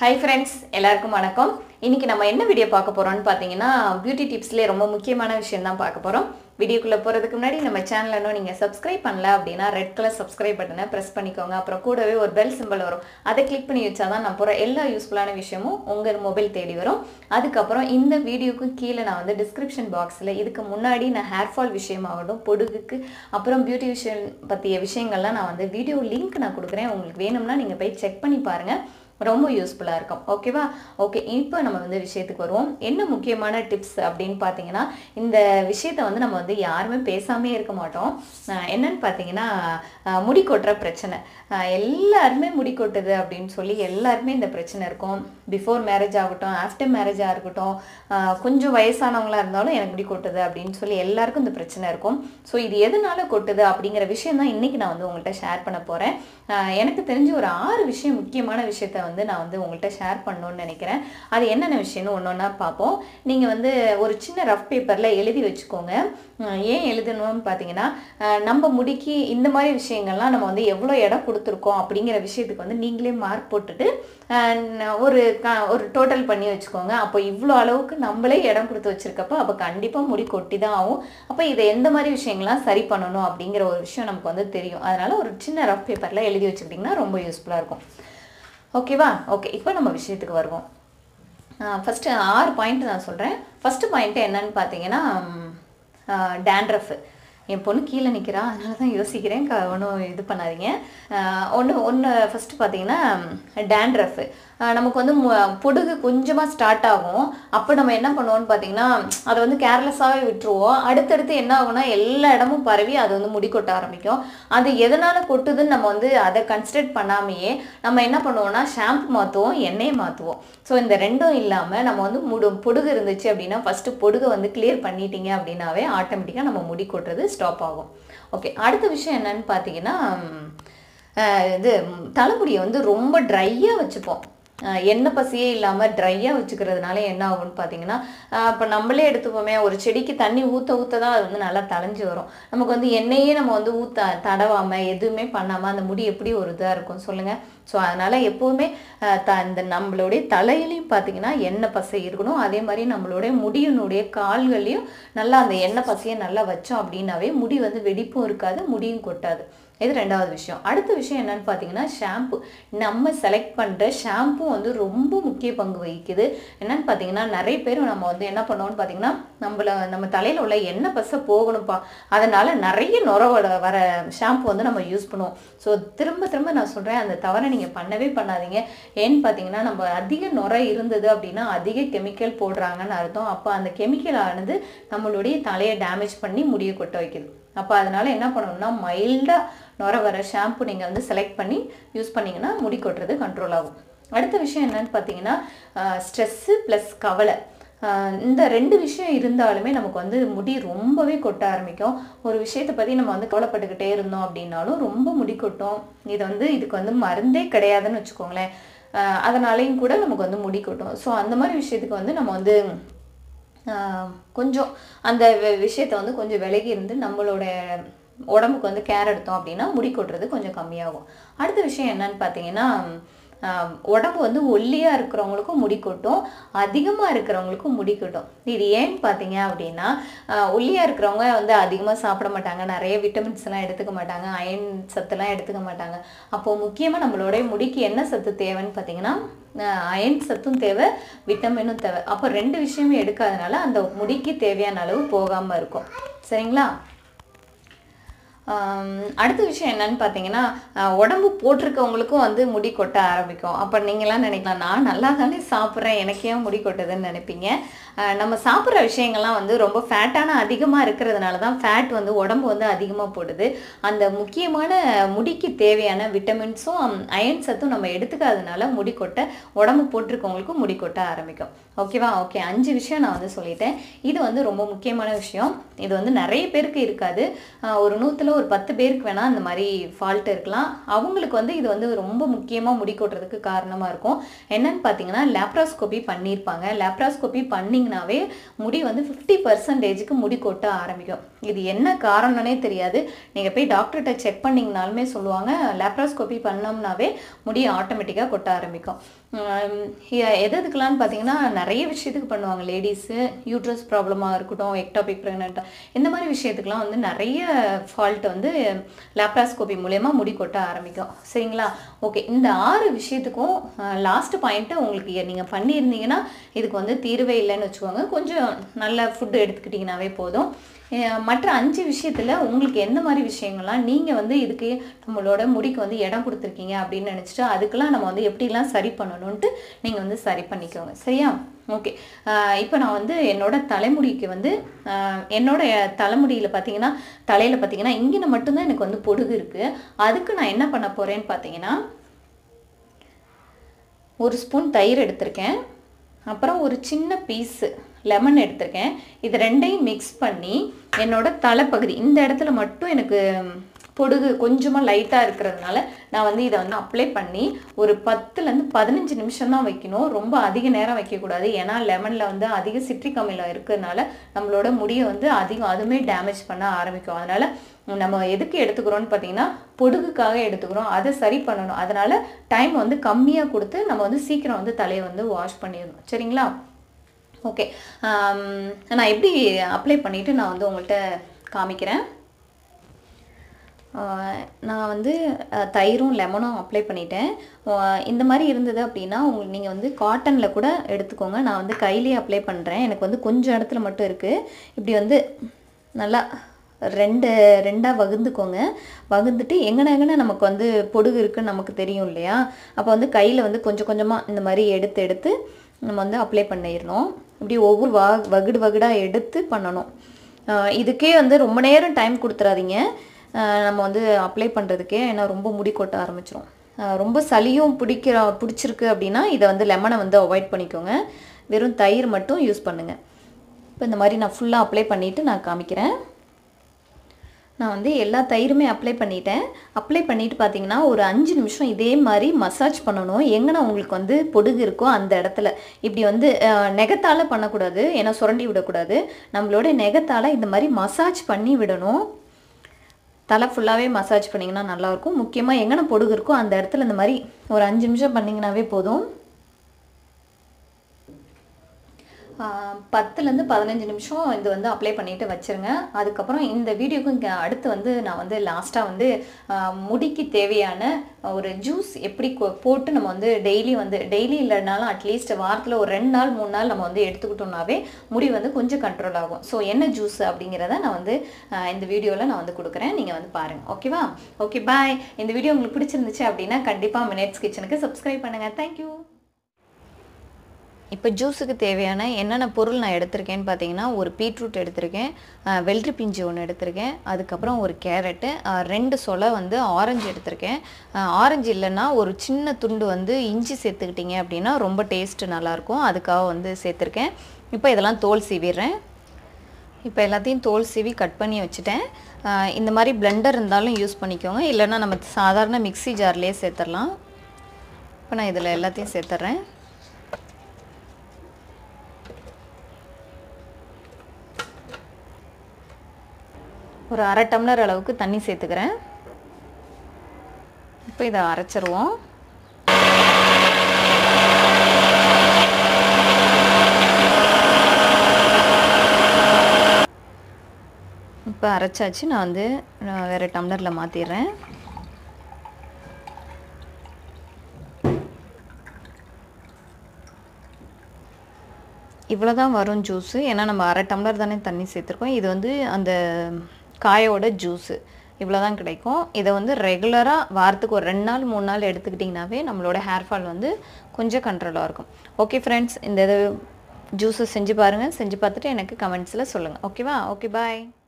Hi friends எல்லாருக்கும் வணக்கம். இன்றைக்கி நம்ம என்ன வீடியோ பார்க்க போகிறோம்னு பார்த்தீங்கன்னா பியூட்டி டிப்ஸ்லேயே ரொம்ப முக்கியமான விஷயம் தான் பார்க்க போகிறோம் வீடியோக்குள்ளே போகிறதுக்கு முன்னாடி நம்ம சேனலை இன்னும் நீங்கள் சப்ஸ்கிரைப் பண்ணல அப்படின்னா ரெட் கலர் சப்ஸ்கிரைப் பட்டனை ப்ரெஸ் பண்ணிக்கோங்க. அப்புறம் கூடவே ஒரு பெல் சிம்பிள் வரும். அதை கிளிக் பண்ணி வச்சா தான் நான் போகிற எல்லா யூஸ்ஃபுல்லான விஷயமும் உங்கள் மொபைல் தேடி வரும். அதுக்கப்புறம் இந்த வீடியோக்கு கீழே நான் வந்து டிஸ்கிரிப்ஷன் பாக்ஸில் இதுக்கு முன்னாடி நான் ஹேர் ஃபால் விஷயமாகட்டும் பொடுகுக்கு அப்புறம் பியூட்டி விஷயம் பற்றிய விஷயங்கள்லாம் நான் வந்து வீடியோ லிங்க் நான் கொடுக்குறேன். உங்களுக்கு வேணும்னா நீங்கள் போய் செக் பண்ணி பாருங்கள் ரொம்ப யூஸ்ஃபுல்லாக இருக்கும். ஓகேவா ஓகே இப்போ நம்ம வந்து விஷயத்துக்கு வருவோம். என்ன முக்கியமான டிப்ஸ் அப்படின்னு பார்த்தீங்கன்னா இந்த விஷயத்தை வந்து நம்ம வந்து யாருமே பேசாமே இருக்க மாட்டோம். என்னன்னு பார்த்தீங்கன்னா முடி கொட்டுற பிரச்சனை. எல்லாருமே முடி கொட்டுது அப்படின்னு சொல்லி எல்லாருமே இந்த பிரச்சனை இருக்கும். பிஃபோர் மேரேஜ் ஆகட்டும் ஆஃப்டர் மேரேஜாக இருக்கட்டும் கொஞ்சம் வயசானவங்களா இருந்தாலும் எனக்கு முடி கொட்டுது அப்படின்னு சொல்லி எல்லாருக்கும் இந்த பிரச்சனை இருக்கும். ஸோ இது எதனால கொட்டுது அப்படிங்கிற விஷயம் தான் இன்னைக்கு நான் வந்து உங்கள்கிட்ட ஷேர் பண்ண போகிறேன் எனக்கு தெரிஞ்ச ஒரு ஆறு விஷயம் முக்கியமான விஷயத்த வந்து நான் வந்து உங்கள்கிட்ட ஷேர் பண்ணணும்னு நினைக்கிறேன். அது என்னென்ன விஷயம்னு ஒன்று ஒன்றா பார்ப்போம். நீங்கள் வந்து ஒரு சின்ன ரஃப் பேப்பரில் எழுதி வச்சுக்கோங்க. ஏன் எழுதணும்னு பார்த்தீங்கன்னா நம்ம முடிக்கு இந்த மாதிரி விஷயங்கள்லாம் நம்ம வந்து எவ்வளோ இடம் கொடுத்துருக்கோம் அப்படிங்கிற விஷயத்துக்கு வந்து நீங்களே மார்க் போட்டுட்டு ஒரு க ஒரு டோட்டல் பண்ணி வச்சுக்கோங்க. அப்போ இவ்வளோ அளவுக்கு நம்மளே இடம் கொடுத்து வச்சுருக்கப்போ அப்போ கண்டிப்பாக முடி கொட்டி தான் ஆகும். அப்போ இதை எந்த மாதிரி விஷயங்கள்லாம் சரி பண்ணணும் அப்படிங்கிற ஒரு விஷயம் நமக்கு வந்து தெரியும். அதனால ஒரு சின்ன ரஃப் பேப்பரில் எழுதி வச்சுக்கிட்டிங்கன்னா ரொம்ப யூஸ்ஃபுல்லாக இருக்கும். ஓகேவா ஓகே இப்போ நம்ம விஷயத்துக்கு வருவோம். ஃபஸ்ட்டு ஆறு பாயிண்ட் நான் சொல்கிறேன் ஃபஸ்ட்டு பாயிண்ட்டு என்னன்னு பார்த்தீங்கன்னா டேண்ட்ரஃப் என் பொண்ணு கீழே நிற்கிறா அதனால தான் யோசிக்கிறேன். க ஒன்றும் இது பண்ணாதீங்க. ஒன்று ஒன்று ஃபஸ்ட்டு பார்த்தீங்கன்னா டேண்ட்ரஃப் நமக்கு வந்து பொடுகு கொஞ்சமாக ஸ்டார்ட் ஆகும். அப்போ நம்ம என்ன பண்ணுவோம்னு பார்த்தீங்கன்னா அதை வந்து கேர்லெஸ்ஸாகவே விட்டுருவோம். அடுத்தடுத்து என்ன ஆகும்னா எல்லா இடமும் பரவி அது வந்து முடி கொட்ட ஆரம்பிக்கும். அது எதனால் கொட்டுதுன்னு நம்ம வந்து அதை கன்சிடர் பண்ணாமையே நம்ம என்ன பண்ணுவோம்னா ஷாம்பு மாற்றுவோம் எண்ணெயை மாற்றுவோம் ஸோ இந்த ரெண்டும் இல்லாமல் நம்ம வந்து முடு பொடுகு இருந்துச்சு அப்படின்னா ஃபஸ்ட்டு பொடுகை வந்து கிளியர் பண்ணிட்டீங்க அப்படின்னாவே ஆட்டோமேட்டிக்காக நம்ம முடி கொட்டுறது ஸ்டாப் ஆகும். ஓகே அடுத்த விஷயம் என்னன்னு பார்த்தீங்கன்னா இது தலைமுடியை வந்து ரொம்ப ட்ரையாக வச்சுப்போம். எண்ணெய் பசியே இல்லாமல் ட்ரையாக வச்சுக்கிறதுனால என்ன ஆகும்னு பார்த்தீங்கன்னா இப்போ நம்மளே எடுத்துப்போமே ஒரு செடிக்கு தண்ணி ஊற்ற ஊற்ற தான் அது வந்து நல்லா தலைஞ்சு வரும். நமக்கு வந்து எண்ணெயே நம்ம வந்து ஊற்ற தடவாமல் எதுவுமே பண்ணாமல் அந்த முடி எப்படி ஒரு இதாக இருக்கும் சொல்லுங்கள் ஸோ அதனால் எப்போவுமே த இந்த நம்மளுடைய தலையிலையும் பார்த்தீங்கன்னா எண்ணெய் பசை இருக்கணும். அதே மாதிரி நம்மளுடைய முடியினுடைய கால்கள்லையும் நல்லா அந்த எண்ணெய் பசையை நல்லா வச்சோம் அப்படின்னாவே முடி வந்து வெடிப்பும் இருக்காது முடியும் கொட்டாது. இது ரெண்டாவது விஷயம். அடுத்த விஷயம் என்னன்னு பார்த்தீங்கன்னா ஷாம்பு. நம்ம செலக்ட் பண்ணுற ஷாம்பு வந்து ரொம்ப முக்கிய பங்கு வகிக்குது. என்னன்னு பார்த்தீங்கன்னா நிறைய பேர் நம்ம வந்து என்ன பண்ணுவோம்னு பார்த்தீங்கன்னா நம்மள நம்ம தலையில் உள்ள எண்ணெய் பசை போகணும்ப்பா. அதனால நிறைய நுர வர ஷாம்பு வந்து நம்ம யூஸ் பண்ணுவோம். ஸோ திரும்ப திரும்ப நான் சொல்கிறேன் அந்த தவறை நீங்கள் பண்ணவே பண்ணாதீங்க. ஏன்னு பார்த்தீங்கன்னா நம்ம அதிக நுரை இருந்தது அப்படின்னா அதிக கெமிக்கல் போடுறாங்கன்னு அர்த்தம். அப்போ அந்த கெமிக்கல் ஆனது நம்மளுடைய தலையை டேமேஜ் பண்ணி முடியை கொட்ட வைக்குது. அப்போ அதனால் என்ன பண்ணணும்னா மைல்டாக நுர வர ஷாம்பு நீங்கள் வந்து செலக்ட் பண்ணி யூஸ் பண்ணீங்கன்னா முடி கொட்டுறது கண்ட்ரோல் ஆகும். அடுத்த விஷயம் என்னன்னு பார்த்தீங்கன்னா ஸ்ட்ரெஸ்ஸு ப்ளஸ் கவலை. இந்த ரெண்டு விஷயம் இருந்தாலுமே நமக்கு வந்து முடி ரொம்பவே கொட்ட ஆரம்பிக்கும். ஒரு விஷயத்தை பற்றி நம்ம வந்து கவலைப்பட்டுக்கிட்டே இருந்தோம் அப்படின்னாலும் ரொம்ப முடி கொட்டும். இது வந்து இதுக்கு வந்து மருந்தே கிடையாதுன்னு வச்சுக்கோங்களேன். அதனாலையும் கூட நமக்கு வந்து முடி கொட்டும். ஸோ அந்த மாதிரி விஷயத்துக்கு வந்து நம்ம வந்து கொஞ்சம் அந்த விஷயத்தை வந்து கொஞ்சம் விலகி இருந்து நம்மளோட உடம்புக்கு வந்து கேர் எடுத்தோம் அப்படின்னா முடி கொட்டுறது கொஞ்சம் கம்மியாகும். அடுத்த விஷயம் என்னன்னு பார்த்தீங்கன்னா உடம்பு வந்து ஒல்லியாக இருக்கிறவங்களுக்கும் முடி கொட்டும் அதிகமாக இருக்கிறவங்களுக்கும் முடி கொட்டும். இது ஏன்னு பார்த்தீங்க அப்படின்னா ஒல்லியாக இருக்கிறவங்க வந்து அதிகமாக சாப்பிட மாட்டாங்க. நிறைய விட்டமின்ஸ்லாம் எடுத்துக்க மாட்டாங்க. அயன் சத்துலாம் எடுத்துக்க மாட்டாங்க. அப்போது முக்கியமாக நம்மளுடைய முடிக்கு என்ன சத்து தேவைன்னு பார்த்தீங்கன்னா அயன் சத்தும் தேவை விட்டமினும் தேவை. அப்போ ரெண்டு விஷயமும் எடுக்காதனால அந்த முடிக்கு தேவையான அளவு போகாமல் இருக்கும். சரிங்களா? அடுத்த விஷயம் என்னன்னு பார்த்தீங்கன்னா உடம்பு போட்டிருக்கவங்களுக்கும் வந்து முடி கொட்ட ஆரம்பிக்கும். அப்போ நீங்களாம் நினைக்கலாம் நான் நல்லா தானே சாப்பிட்றேன் எனக்கு ஏன் முடி கொட்டுதுன்னு நினைப்பீங்க. நம்ம சாப்பிட்ற விஷயங்கள்லாம் வந்து ரொம்ப ஃபேட்டான அதிகமாக இருக்கிறதுனால தான் ஃபேட் வந்து உடம்பு வந்து அதிகமாக போடுது. அந்த முக்கியமான முடிக்கு தேவையான விட்டமின்ஸும் அயன் சத்தும் நம்ம எடுத்துக்காதனால முடி கொட்ட உடம்பு போட்டிருக்கவங்களுக்கும் முடி கொட்ட ஆரம்பிக்கும் ஓகேவா ஓகே அஞ்சு விஷயம் நான் வந்து சொல்லிட்டேன். இது வந்து ரொம்ப முக்கியமான விஷயம். இது வந்து நிறைய பேருக்கு இருக்காது. ஒரு நூற்றுல ஒரு பத்து பேருக்கு வேணால் அந்த மாதிரி ஃபால்ட் இருக்கலாம். அவங்களுக்கு வந்து இது வந்து ரொம்ப முக்கியமாக முடி கொட்டுறதுக்கு காரணமாக இருக்கும். என்னன்னு பார்த்தீங்கன்னா லேப்ராஸ்கோபி பண்ணியிருப்பாங்க லேப்ராஸ்கோபி பண்ணி விட்டிங்கனாவே முடி வந்து ஃபிஃப்டி பர்சன்டேஜுக்கு முடி கொட்ட ஆரம்பிக்கும். இது என்ன காரணம்னே தெரியாது. நீங்கள் போய் டாக்டர்கிட்ட செக் பண்ணிங்கனாலுமே சொல்லுவாங்க லேப்ராஸ்கோபி பண்ணோம்னாவே முடி ஆட்டோமேட்டிக்காக கொட்ட ஆரம்பிக்கும். எது எதுக்கெல்லாம்னு பார்த்தீங்கன்னா நிறைய விஷயத்துக்கு பண்ணுவாங்க. லேடிஸு யூட்ரஸ் ப்ராப்ளமாக இருக்கட்டும் எக்டாபிக் ப்ரெக்னெண்ட்டாக இந்த மாதிரி விஷயத்துக்குலாம் வந்து நிறைய ஃபால்ட் வந்து லேப்ராஸ்கோபி மூலயமா முடி கொட்ட ஆரம்பிக்கும். சரிங்களா? ஓகே இந்த ஆறு விஷயத்துக்கும் லாஸ்ட் பாயிண்ட்டு உங்களுக்கு நீங்கள் பண்ணியிருந்தீங்கன்னா இதுக்கு வந்து தீர்வே இல்லைன்னு வச்சுக்கோங்க. கொஞ்சம் நல்ல ஃபுட்டு எடுத்துக்கிட்டிங்கனாவே போதும். மற்ற அஞ்சு விஷயத்தில் உங்களுக்கு எந்த மாதிரி விஷயங்கள்லாம் நீங்கள் வந்து இதுக்கு நம்மளோட முடிக்கு வந்து இடம் கொடுத்துருக்கீங்க அப்படின்னு நினச்சிட்டு அதுக்கெல்லாம் நம்ம வந்து எப்படிலாம் சரி பண்ணணும்ன்ட்டு நீங்கள் வந்து சரி பண்ணிக்கோங்க. சரியா? ஓகே. இப்போ நான் வந்து என்னோட தலைமுடிக்கு வந்து என்னோட தலைமுடியில் பார்த்தீங்கன்னா தலையில் பார்த்தீங்கன்னா இங்கே மட்டும்தான் எனக்கு வந்து பொடுகு இருக்குது அதுக்கு நான் என்ன பண்ண போகிறேன்னு பார்த்தீங்கன்னா ஒரு ஸ்பூன் தயிர் எடுத்திருக்கேன். அப்புறம் ஒரு சின்ன பீஸு லெமன் எடுத்திருக்கேன். இது ரெண்டையும் மிக்ஸ் பண்ணி என்னோட தலைப்பகுதி. இந்த இடத்துல மட்டும் எனக்கு பொடுகு கொஞ்சமாக லைட்டாக இருக்கிறதுனால நான் வந்து இதை வந்து அப்ளை பண்ணி ஒரு பத்துலேருந்து பதினஞ்சு நிமிஷம் தான் வைக்கணும். ரொம்ப அதிக நேரம் வைக்கக்கூடாது. ஏன்னா லெமனில் வந்து அதிக சிட்ரிக் அமிலம் இருக்கிறதுனால நம்மளோட முடியை வந்து அதிகம் அதுவுமே டேமேஜ் பண்ண ஆரம்பிக்கும். அதனால் நம்ம எதுக்கு எடுத்துக்கிறோம்னு பார்த்தீங்கன்னா பொடுகுக்காக எடுத்துக்கிறோம். அதை சரி பண்ணணும். அதனால் டைம் வந்து கம்மியாக கொடுத்து நம்ம வந்து சீக்கிரம் வந்து தலையை வந்து வாஷ் பண்ணிடணும். சரிங்களா? ஓகே நான் எப்படி அப்ளை பண்ணிவிட்டு நான் வந்து உங்கள்கிட்ட காமிக்கிறேன். நான் வந்து தயிரும் லெமனும் அப்ளை பண்ணிட்டேன். இந்த மாதிரி இருந்தது அப்படின்னா உங்களுக்கு நீங்கள் வந்து காட்டனில் கூட எடுத்துக்கோங்க. நான் வந்து கையிலேயே அப்ளை பண்ணுறேன் எனக்கு வந்து கொஞ்சம் இடத்துல மட்டும் இருக்குது இப்படி வந்து நல்லா ரெண்டு ரெண்டாக வகுந்துக்கோங்க. வகுந்துட்டு எங்கன எங்கன நமக்கு வந்து பொடுகு இருக்குன்னு நமக்கு தெரியும் இல்லையா? அப்போ வந்து கையில் வந்து கொஞ்சம் கொஞ்சமாக இந்த மாதிரி எடுத்து எடுத்து நம்ம வந்து அப்ளை பண்ணிடணும். இப்படி ஒவ்வொரு வா வகுடு வகுடாக எடுத்து பண்ணணும். இதுக்கே வந்து ரொம்ப நேரம் டைம் கொடுத்துறாதீங்க. நம்ம வந்து அப்ளை பண்ணுறதுக்கே ஏன்னா ரொம்ப முடி கொட்ட ஆரம்பிச்சிரும். ரொம்ப சளியும் பிடிக்கிற பிடிச்சிருக்கு அப்படின்னா இதை வந்து லெமனை வந்து அவாய்ட் பண்ணிக்கோங்க. வெறும் தயிர் மட்டும் யூஸ் பண்ணுங்கள் இப்போ இந்த மாதிரி நான் ஃபுல்லாக அப்ளை பண்ணிவிட்டு நான் காமிக்கிறேன். நான் வந்து எல்லா தயிருமே அப்ளை பண்ணிட்டேன். அப்ளை பண்ணிட்டு பார்த்தீங்கன்னா ஒரு அஞ்சு நிமிஷம் இதே மாதிரி மசாஜ் பண்ணணும். எங்கன்னா உங்களுக்கு வந்து பொடுகு இருக்கோ அந்த இடத்துல. இப்படி வந்து நெகத்தால் பண்ணக்கூடாது. ஏன்னா சுரண்டி விடக்கூடாது. நம்மளோட நெகத்தால் இந்த மாதிரி மசாஜ் பண்ணி விடணும். தலை ஃபுல்லாகவே மசாஜ் பண்ணிங்கன்னா நல்லாயிருக்கும். முக்கியமாக எங்கன பொடுகு இருக்கோ அந்த இடத்துல இந்த மாதிரி ஒரு அஞ்சு நிமிஷம் பண்ணிங்கனாவே போதும். பத்துலேருந்து பதினஞ்சு நிமிஷம் இது வந்து அப்ளை பண்ணிட்டு வச்சிருங்க. அதுக்கப்புறம் இந்த வீடியோக்கு இங்கே அடுத்து வந்து நான் வந்து லாஸ்ட்டாக வந்து முடிக்கு தேவையான ஒரு ஜூஸ் எப்படி கொ- போட்டு நம்ம வந்து டெய்லி வந்து டெய்லி இல்லைனாலும் அட்லீஸ்ட் வாரத்தில் ஒரு ரெண்டு நாள் மூணு நாள் நம்ம வந்து எடுத்துக்கிட்டோம்னாவே முடி வந்து கொஞ்சம் கண்ட்ரோல் ஆகும். ஸோ என்ன ஜூஸ் அப்படிங்கிறத நான் வந்து இந்த வீடியோவில் நான் வந்து கொடுக்குறேன். நீங்கள் வந்து பாருங்கள் ஓகேவா ஓகே பாய் இந்த வீடியோ உங்களுக்கு பிடிச்சிருந்துச்சு அப்படின்னா கண்டிப்பாக மினிட்ஸ் கிச்சனுக்கு சப்ஸ்கிரைப் பண்ணுங்கள் தேங்க்யூ இப்போ ஜூஸுக்கு தேவையான என்னென்ன பொருள் நான் எடுத்திருக்கேன்னு பார்த்தீங்கன்னா ஒரு பீட்ரூட் எடுத்திருக்கேன் வெள்ளரி பிஞ்சு ஒன்று எடுத்திருக்கேன் அதுக்கப்புறம் ஒரு கேரட்டு ரெண்டு சொலை வந்து ஆரஞ்சு எடுத்திருக்கேன். ஆரஞ்சு இல்லைன்னா ஒரு சின்ன துண்டு வந்து இஞ்சி சேர்த்துக்கிட்டிங்க அப்படின்னா ரொம்ப டேஸ்ட்டு நல்லாயிருக்கும். அதுக்காக வந்து சேர்த்துருக்கேன். இப்போ இதெல்லாம் தோல் சீவிடுறேன். இப்போ எல்லாத்தையும் தோல் சீவி கட் பண்ணி வச்சுட்டேன். இந்த மாதிரி பிளெண்டர் இருந்தாலும் யூஸ் பண்ணிக்கோங்க. இல்லைன்னா நம்ம சாதாரண மிக்ஸி ஜார்லேயே சேர்த்துடலாம் இப்போ நான் இதில் எல்லாத்தையும் சேர்த்துட்றேன் ஒரு அரை டம்ளர் அளவுக்கு தண்ணி சேர்த்துக்கிறேன். இப்போ இதை அரைச்சிருவோம். இப்போ அரைச்சாச்சு. நான் வந்து நான் வேறு டம்ளரில் மாற்றிடுறேன் இவ்வளோ தான் வரும் ஜூஸு. ஏன்னா நம்ம அரை டம்ளர் தானே தண்ணி சேர்த்துருக்கோம். இது வந்து அந்த காயோட ஜூஸு. இவ்வளோ தான் கிடைக்கும். இதை வந்து ரெகுலராக வாரத்துக்கு ஒரு ரெண்டு நாள் மூணு நாள் எடுத்துக்கிட்டிங்கனாவே நம்மளோட ஹேர் ஃபால் வந்து கொஞ்சம் கண்ட்ரோலாக இருக்கும். ஓகே ஃப்ரெண்ட்ஸ் இந்த இது ஜூஸை செஞ்சு பாருங்கள் செஞ்சு பார்த்துட்டு எனக்கு கமெண்ட்ஸில் சொல்லுங்கள் ஓகேவா ஓகே பாய்